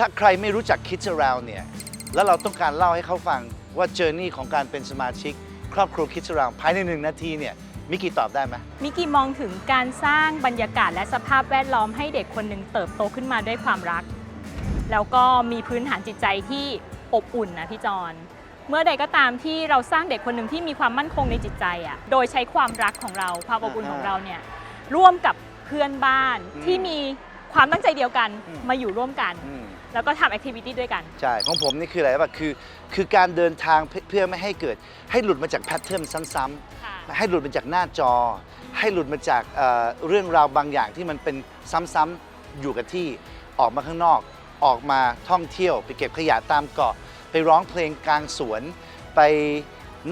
ถ้าใครไม่รู้จัก Kids Around เนี่ย แล้วเราต้องการเล่าให้เขาฟังว่าเจอร์นี่ของการเป็นสมาชิก ครอบครัว Kids Around ภายในหนึ่งนาทีเนี่ย มิกกี้ตอบได้ไหม มิกกี้มองถึงการสร้างบรรยากาศและสภาพแวดล้อมให้เด็กคนหนึ่งเติบโตขึ้นมาด้วยความรัก แล้วก็มีพื้นฐานจิตใจที่อบอุ่นนะพี่จอนเมื่อใดก็ตามที่เราสร้างเด็กคนหนึ่งที่มีความมั่นคงในจิตใจอะโดยใช้ความรักของเราความอบอุ่นของเราเนี่ยร่วมกับเพื่อนบ้านที่มี ความตั้งใจเดียวกันอืม มาอยู่ร่วมกัน อืมแล้วก็ทำแอคทิวิตี้ด้วยกัน ใช่ของผมนี่คืออะไรป่ะคือคือการเดินทางเพื่อเพื่อไม่ให้เกิด ให้หลุดมาจากแพทเทิร์นซ้ำค่ะๆให้หลุดมาจากหน้าจอ ให้หลุดมาจากเอ่อเรื่องราวบางอย่างที่มันเป็นซ้ำๆอยู่กับที่ออกมาข้างนอก ออกมาท่องเที่ยว ไปเก็บขยะตามเกาะ ไปร้องเพลงกลางสวน ไป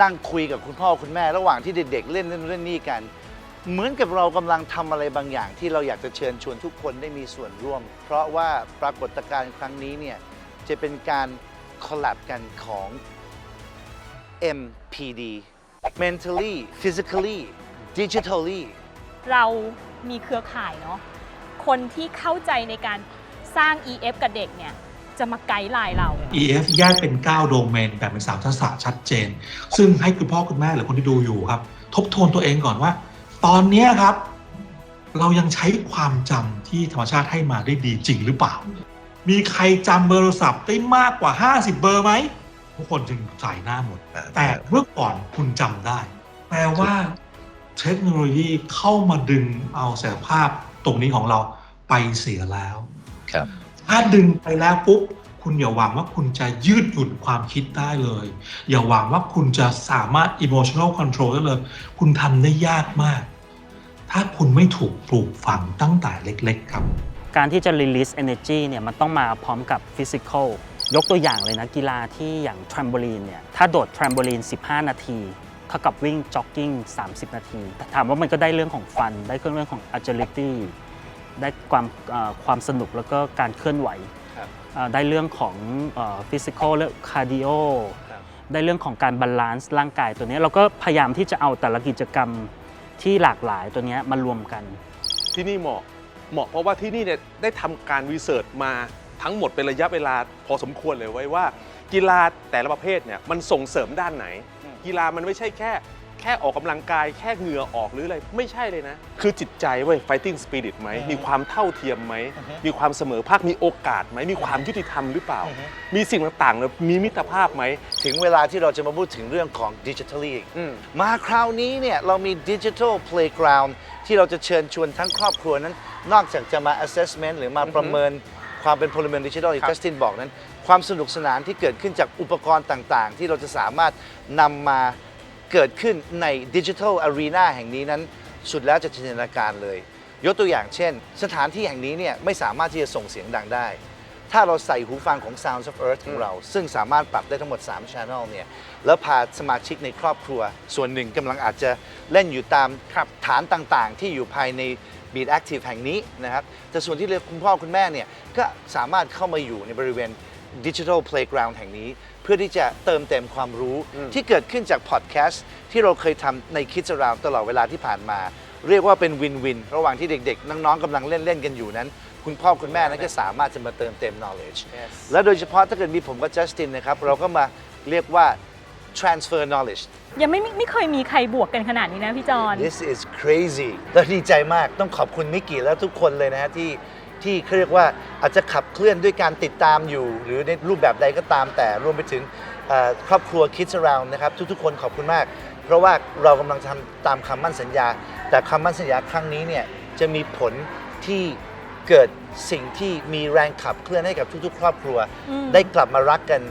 นั่งคุยกับคุณพ่อคุณแม่ ระหว่างที่เด็กๆเล่นเล่นเล่นนี่กัน เหมือนกับเรากำลังทำอะไรบางอย่าง ที่เราอยากจะเชิญชวนทุกคนได้มีส่วนร่วม เพราะว่าปรากฏการณ์ครั้งนี้เนี่ยจะเป็นการคอลแลบกันของ MPD mentally physically digitally เรามีเครือข่ายเนาะ คนที่เข้าใจในการสร้าง EF กับเด็กเนี่ย จะมาไกด์ไลน์เรา EF แยกเป็น 9 โดเมนแบ่งเป็น3ทักษะชัดเจน ซึ่งให้คุณพ่อคุณแม่หรือคนที่ดูอยู่ครับ ทบทวนตัวเองก่อนว่า ตอนเนี้ยครับ เรายังใช้ความจำที่ธรรมชาติให้มาได้ดีจริงหรือเปล่า มีใครจำเบอร์โทรศัพท์ได้มากกว่า 50 เบอร์ไหมทุกคนจึงใส่หน้าหมด แต่เมื่อก่อนคุณจำได้ แปลว่าเทคโนโลยีเข้ามาดึงเอาศักยภาพตรงนี้ของเราไปเสียแล้ว ครับ ถ้าดึงไปแล้วปุ๊บ คุณอย่าหวังว่าคุณจะยืดหยุ่นความคิดได้เลย อย่าหวังว่าคุณจะสามารถ emotional control ได้เลย คุณทำได้ยากมาก ถ้าคุณไม่ถูกปลูกฝังตั้งแต่เล็ก ๆ ครับ การที่จะ release energy เนี่ยมันต้องมาพร้อมกับ physical ยกตัวอย่างเลยนะกีฬาที่อย่าง trampoline เนี่ยถ้าโดด trampoline 15 นาทีเท่ากับวิ่ง jogging 30 นาที ถามว่ามันก็ได้เรื่องของฟัน ได้เรื่องของ agility ได้ความความสนุกแล้วก็การเคลื่อนไหว ครับเอ่อได้เรื่องของเอ่อ physical และ cardio ครับได้เรื่องของการบาลานซ์ร่างกายตัวเนี้ยเราก็พยายามที่จะเอาแต่ละกิจกรรมที่หลากหลายตัวเนี้ยมารวมกัน ที่นี่เหมาะเหมาะเพราะว่าที่นี่เนี่ยได้ทำการรีเสิร์ชมาทั้งหมดเป็นระยะเวลาพอสมควรเลยไว้ว่า กีฬาแต่ละประเภทเนี่ยมันส่งเสริมด้านไหน กีฬามันไม่ใช่แค่ แค่ออกกำลังกายแค่เหงื่อออกหรืออะไร ไม่ใช่เลยนะ คือจิตใจเว้ย fighting spirit ไหม มีความเท่าเทียมไหม มีความเสมอภาค มีโอกาสไหม มีความยุติธรรมหรือเปล่า มีสิ่งต่างๆเลยมีมิตรภาพไหม ถึงเวลาที่เราจะมาพูดถึงเรื่องของ digitally อีกอืมมาคราวนี้เนี่ยเรามี digital playground ที่เราจะเชิญชวนทั้งครอบครัวนั้น นอกจากจะมา assessment หรือมาประเมินความเป็นพลเมืองดิจิทัลที่ครับจัสตินบอกนั้น ความสนุกสนานที่เกิดขึ้นจากอุปกรณ์ต่าง ๆ ที่เราจะสามารถนำมา เกิดขึ้นในดิจิทัลอารีนาแห่งนี้นั้น สุดแล้วจะจินตนาการเลย ยกตัวอย่างเช่น สถานที่แห่งนี้เนี่ยไม่สามารถที่จะส่งเสียงดังได้ ถ้าเราใส่หูฟังของ Sounds of Earth ของเรา ซึ่งสามารถปรับได้ทั้งหมด 3 Channel เนี่ยแล้วพาสมาชิกในครอบครัว ส่วนหนึ่งกำลังอาจจะเล่นอยู่ตามฐานต่างๆ ที่อยู่ภายใน Beat Active แห่งนี้นะครับแต่ส่วนที่เรียกคุณพ่อคุณแม่เนี่ยก็สามารถเข้ามาอยู่ในบริเวณ Digital Playground แห่งนี้ เพื่อที่จะเติมเต็มความรู้ที่เกิดขึ้นจากพอดแคสต์ที่เราเคยทำใน Kids Around ตลอดเวลาที่ผ่านมา เรียกว่าเป็นวินวิน ระหว่างที่เด็กๆ น้องๆกำลังเล่น ๆ กันอยู่นั้น คุณพ่อคุณแม่นั้นก็สามารถจะมาเติมเต็ม knowledge และโดยเฉพาะถ้าเกิดมีผมกับจัสตินนะครับเราก็มาเรียกว่า transfer knowledge ยังไม่ไม่ไม่เคยมีใครบวกกันขนาดนี้นะพี่จอน This is crazy และดีใจมากต้องขอบคุณมิกกี้และทุกคนเลยนะฮะที่ ที่เขาเรียกว่าอาจจะขับเคลื่อนด้วยการติดตามอยู่ หรือในรูปแบบใดก็ตามแต่รวมไปถึงเอ่อครอบครัว Kids Around นะครับ ทุกๆ คนขอบคุณมาก เพราะว่าเรากำลังทำตามคำมั่นสัญญา แต่คำมั่นสัญญาครั้งนี้เนี่ยจะมีผลที่เกิดสิ่งที่มีแรงขับเคลื่อนให้กับทุกๆ ครอบครัวอืมได้กลับมารักกัน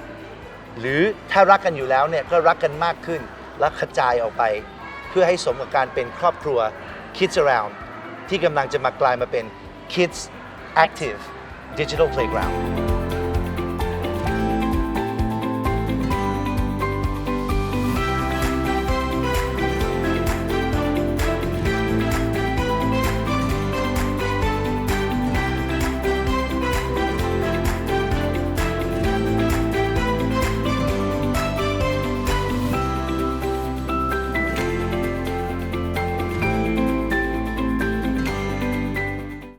หรือถ้ารักกันอยู่แล้วเนี่ยก็รักกันมากขึ้น และกระจายออกไป เพื่อให้สมกับการเป็นครอบครัว Kids Around ที่กำลังจะมากลายมาเป็น Kids Active Digital Playground